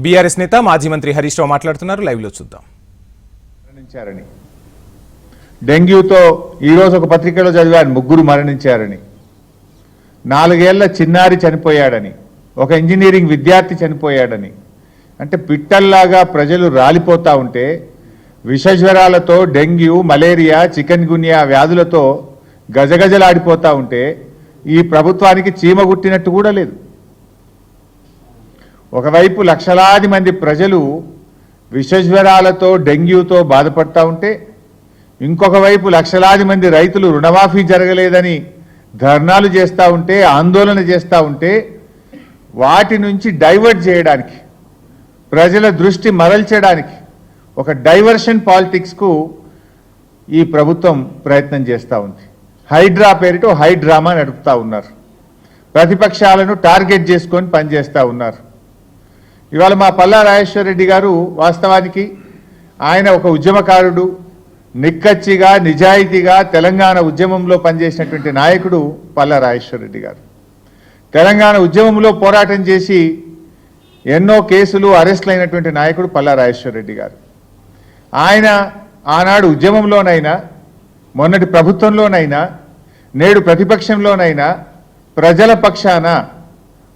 BRS నేత మాజీ మంత్రి హరీష్ రావు మాట్లాడుతున్నారు. లైవ్లో చూద్దాం. మరణించారని. డెంగ్యూతో ఈరోజు ఒక పత్రికలో చదివాను ముగ్గురు మరణించారని. నాలుగేళ్ళ చిన్నారి చనిపోయాడని ఒక ఇంజనీరింగ్ విద్యార్థి చనిపోయాడని. అంటే పిట్టల్లాగా ప్రజలు రాలిపోతా ఉంటే విషజ్వరాలతో డెంగ్యూ మలేరియా చికెన్ గున్యా వ్యాధులతో గజగజలాడిపోతా ఉంటే ఈ ప్రభుత్వానికి చీమ గుట్టినట్టు కూడా లేదు. ఒకవైపు లక్షలాది మంది ప్రజలు విషజ్వరాలతో డెంగ్యూతో బాధపడతా ఉంటే ఇంకొక వైపు లక్షలాది మంది రైతులు రుణమాఫీ జరగలేదని ధర్నాలు చేస్తూ ఉంటే ఆందోళన చేస్తూ ఉంటే వాటి నుంచి డైవర్ట్ చేయడానికి ప్రజల దృష్టి మరల్చడానికి ఒక డైవర్షన్ పాలిటిక్స్కు ఈ ప్రభుత్వం ప్రయత్నం చేస్తూ ఉంది. హైడ్రా పేరిట హైడ్రామా నడుపుతూ నడుపుతా ఉన్నారు. ప్రతిపక్షాలను టార్గెట్ చేసుకొని పనిచేస్తూ ఉన్నారు. ఇవాళ మా పల్లా రాజేశ్వరరెడ్డి గారు వాస్తవానికి ఆయన ఒక ఉద్యమకారుడు నిక్కచ్చిగా నిజాయితీగా తెలంగాణ ఉద్యమంలో పనిచేసినటువంటి నాయకుడు పల్లా రాజేశ్వరరెడ్డి గారు. తెలంగాణ ఉద్యమంలో పోరాటం చేసి ఎన్నో కేసులు అరెస్టులు అయినటువంటి నాయకుడు పల్లా రాజేశ్వరరెడ్డి గారు. ఆయన ఆనాడు ఉద్యమంలోనైనా మొన్నటి ప్రభుత్వంలోనైనా నేడు ప్రతిపక్షంలోనైనా ప్రజల పక్షాన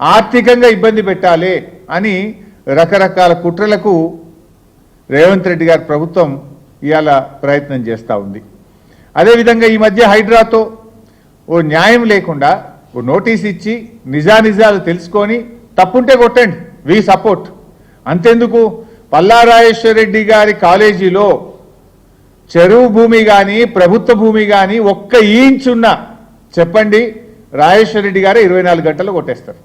ఆర్థికంగా ఇబ్బంది పెట్టాలి అని రకరకాల కుట్రలకు రేవంత్ రెడ్డి గారి ప్రభుత్వం ఇవాళ ప్రయత్నం చేస్తూ ఉంది. అదేవిధంగా ఈ మధ్య హైడ్రాతో ఓ న్యాయం లేకుండా ఓ నోటీస్ ఇచ్చి నిజానిజాలు తెలుసుకొని తప్పుంటే కొట్టండి వి సపోర్ట్. అంతెందుకు? పల్లారాజేశ్వర రెడ్డి గారి కాలేజీలో చెరువు భూమి కానీ ప్రభుత్వ భూమి కానీ ఒక్క ఇంచ్ చెప్పండి రాజేశ్వర రెడ్డి గారు ఇరవై నాలుగు గంటలు కొట్టేస్తారు.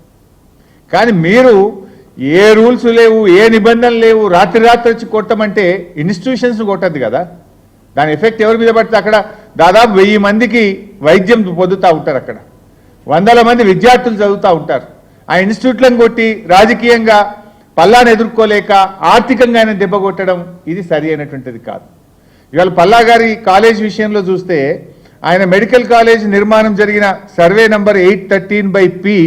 కానీ మీరు ఏ రూల్స్ లేవు ఏ నిబంధనలు లేవు రాత్రి రాత్రి వచ్చి కొట్టమంటే ఇన్స్టిట్యూషన్స్ కొట్టద్దు కదా. దాని ఎఫెక్ట్ ఎవరి మీద పడితే అక్కడ దాదాపు వెయ్యి మందికి వైద్యం పొందుతూ ఉంటారు అక్కడ. వందల మంది విద్యార్థులు చదువుతూ ఉంటారు. ఆ ఇన్స్టిట్యూట్లను కొట్టి రాజకీయంగా పల్లాను ఎదుర్కోలేక ఆర్థికంగా ఆయన దెబ్బ కొట్టడం ఇది సరి అయినటువంటిది కాదు. ఇవాళ పల్లా గారి కాలేజ్ విషయంలో చూస్తే ఆయన మెడికల్ కాలేజ్ నిర్మాణం జరిగిన survey number eight thirteen by P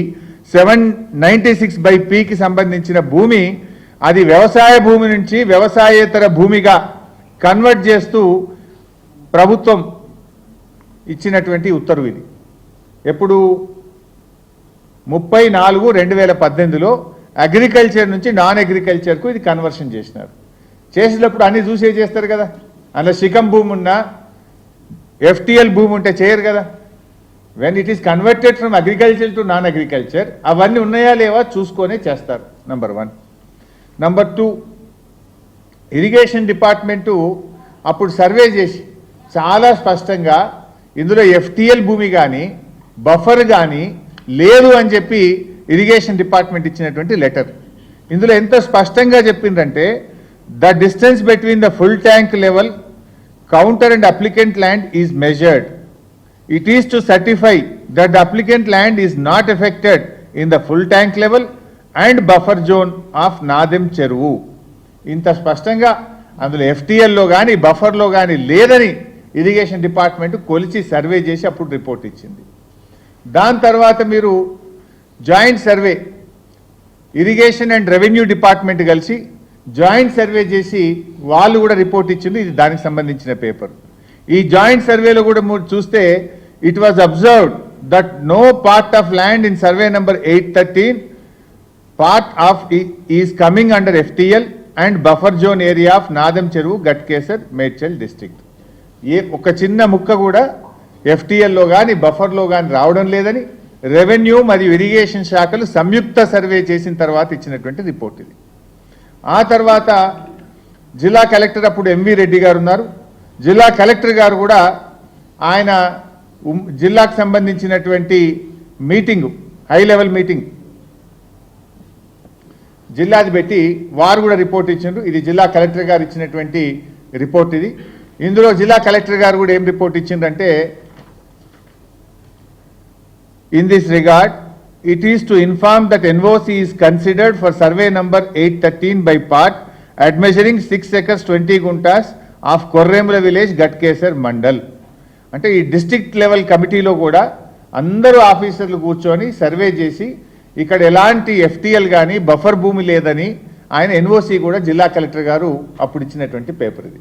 seven ninety six by పికి సంబంధించిన భూమి అది వ్యవసాయ భూమి నుంచి వ్యవసాయేతర భూమిగా కన్వర్ట్ చేస్తూ ప్రభుత్వం ఇచ్చినటువంటి ఉత్తర్వు ఇది. ఎప్పుడు? ముప్పై నాలుగు రెండు వేల పద్దెనిమిదిలో అగ్రికల్చర్ నుంచి నాన్ అగ్రికల్చర్కు ఇది కన్వర్షన్ చేసినారు. చేసినప్పుడు అన్ని చూసే చేస్తారు కదా? అందులో శిఖం భూమి ఉన్నా ఎఫ్టిఎల్ భూమి ఉంటే చేయరు కదా? When it is converted from agriculture to non agriculture అవన్నీ ఉన్నాయా లేవా చూసుకొనే చేస్తారు number one number two irrigation department అప్పుడు సర్వే చేసి చాలా స్పష్టంగా ఇందులో ఎఫ్టిఎల్ భూమి కానీ బఫర్ కానీ లేదు అని చెప్పి ఇరిగేషన్ డిపార్ట్మెంట్ ఇచ్చినటువంటి లెటర్ ఇందులో ఎంత స్పష్టంగా చెప్పిందంటే the distance between the full tank level counter and applicant land is measured It is to certify that the applicant land is not affected in the full tank level and buffer zone of చెరువు ఇంత స్పష్టంగా అందులో ఎఫ్టీఎల్లో కానీ బఫర్లో కానీ లేదని irrigation department కొలిచి survey చేసి అప్పుడు రిపోర్ట్ ఇచ్చింది. దాని తర్వాత మీరు joint survey irrigation and revenue department కలిసి జాయింట్ సర్వే చేసి వాళ్ళు కూడా రిపోర్ట్ ఇచ్చింది. ఇది దానికి సంబంధించిన పేపర్ ఈ జాయింట్ సర్వేలో కూడా మీరు చూస్తే it was observed that no part of land in survey number eight thirteen part of is coming under FTL and buffer zone area of Nadam చెరువు గట్కేసర్ మేడ్చల్ డిస్ట్రిక్ట్ ఏ ఒక చిన్న ముక్క కూడా ఎఫ్టిఎల్లో కానీ బఫర్లో కానీ రావడం లేదని రెవెన్యూ మరియు ఇరిగేషన్ శాఖలు సంయుక్త సర్వే చేసిన తర్వాత ఇచ్చినటువంటి రిపోర్ట్ ఇది. ఆ తర్వాత జిల్లా కలెక్టర్ అప్పుడు ఎంవి రెడ్డి గారు ఉన్నారు. జిల్లా కలెక్టర్ గారు కూడా ఆయన జిల్లాకు సంబంధించినటువంటి మీటింగ్ హై లెవెల్ మీటింగ్. జిల్లాది పెట్టి వారు కూడా రిపోర్ట్ ఇచ్చిండ్రు. ఇది జిల్లా కలెక్టర్ గారు ఇచ్చినటువంటి రిపోర్ట్ ఇది. ఇందులో జిల్లా కలెక్టర్ గారు కూడా ఏం report ఇచ్చిండ్రంటే in this regard it is to inform that NOC is considered for survey number eight thirteen by part admeasuring six acres twenty guntas of Korremula village Ghatkesar mandal అంటే ఈ district level కమిటీలో కూడా అందరూ ఆఫీసర్లు కూర్చొని survey చేసి ఇక్కడ ఎలాంటి ఎఫ్టీఎల్ కానీ బఫర్ భూమి లేదని ఆయన ఎన్ఓసి కూడా జిల్లా కలెక్టర్ గారు అప్పుడు ఇచ్చినటువంటి పేపర్ ఇది.